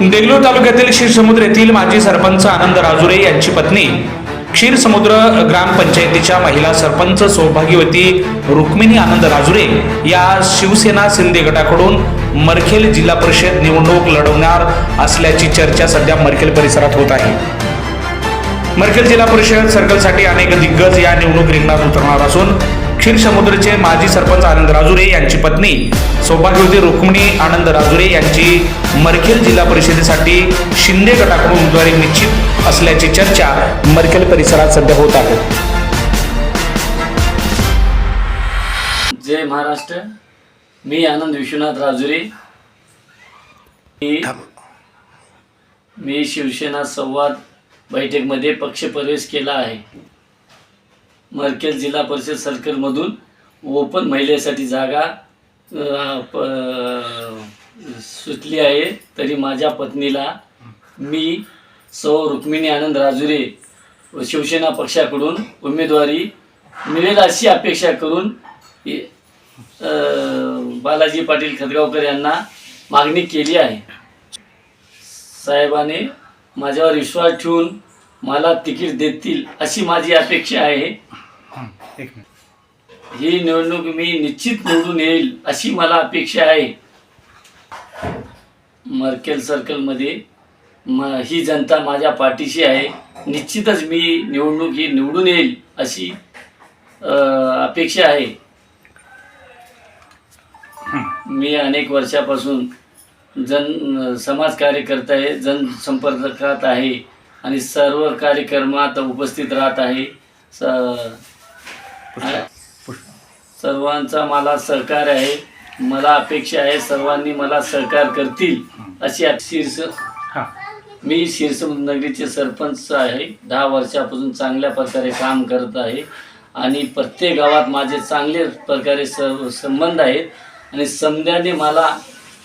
देगलूर तालुक्यातील क्षीरसमुद्र येथील माजी सरपंच आनंद राजुरे यांची पत्नी क्षीरसमुद्र ग्रामपंचायतीच्या महिला सरपंच सौभाग्यवती रुक्मिणी आनंद राजुरे या शिवसेना शिंदे गटाकडून मरखेल जिल्हा परिषद निवडणूक लढवणार असल्याची चर्चा सध्या मरखेल परिसरात होत आहे. मरखेल जिल्हा परिषद सर्कलसाठी अनेक दिग्गज या निवडणूक रिंगणात उतरणार असून क्षीरसमुद्रचे माजी सरपंच आनंद राजुरे यांची पत्नी सौभाग्यवती रुक्मिणी आनंद राजुरे यांची मरखेल जिल्हा परिषदेसाठी शिंदे गटाकडून उमेदवारी निश्चित असल्याची चर्चा मरखेल परिसरात सध्या होत आहे. जय महाराष्ट्र. मी आनंद विश्वनाथ राजुरे. मी मी शिवसेना संवाद बैठकमध्ये पक्षप्रवेश केला आहे. मरकेल जिल्हा परिषद सर्कलमधून ओपन महिलेसाठी जागा प- सुटली आहे. तरी माझ्या पत्नीला मी सौ रुक्मिणी आनंद राजुरे व शिवसेना पक्षाकडून उमेदवारी मिळेल अशी अपेक्षा करून बालाजी पाटील खतगावकर यांना मागणी केली आहे. साहेबाने माझ्यावर विश्वास ठेवून मला तिकीट देतील अशी माझी अपेक्षा आहे. ही निवडणूक मी निश्चित निवडून येईल अशी मला अपेक्षा आहे. मर्केल सर्कलमध्ये म ही जनता माझ्या पाठीशी आहे. निश्चितच मी निवडणूक ही निवडून येईल अशी अपेक्षा आहे. मी अनेक वर्षापासून जन समाज कार्यकर्ता आहे जनसंपर्कात आहे आणि सर्व कार्यक्रमात उपस्थित राहत आहे. स सर्वांचा मला सहकार आहे. मला अपेक्षा आहे सर्वांनी मला सहकार करतील अशी शीर्ष मी शिरसमुद्रनगरीचे सरपंच आहे. दहा वर्षापासून चांगल्या प्रकारे काम करत आहे. आणि प्रत्येक गावात माझे चांगले प्रकारे स संबंध आहेत. आणि समध्याने मला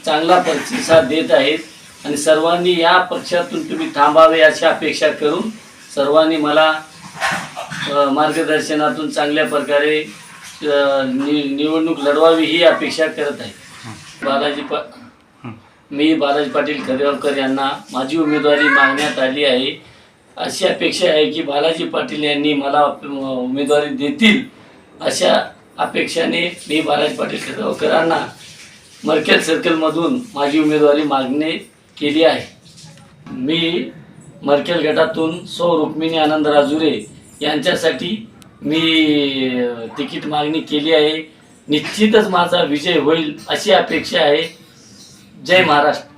चांगला प्रतिसाद देत आहेत. आणि सर्वांनी या पक्षातून तुम्ही थांबावे अशी अपेक्षा करून सर्वांनी मला मार्गदर्शनातून चांगल्या प्रकारे नि निवडणूक लढवावी ही अपेक्षा करत आहे. बालाजी पा मी बालाजी पाटील खरेगावकर यांना माझी उमेदवारी मागण्यात आली आहे. अशी अपेक्षा आहे की बालाजी पाटील यांनी मला उमेदवारी देतील अशा अपेक्षाने मी बालाजी पाटील खरेगावकरांना मर्केल सर्कलमधून माझी उमेदवारी मागणी केली आहे. मी मर्केल गटातून सौ रुक्मिणी आनंद राजुरे यांच्यासाठी मी तिकीट मागणी केली आहे. निश्चितच माझा विजय होईल अशी अपेक्षा आहे. जय महाराष्ट्र.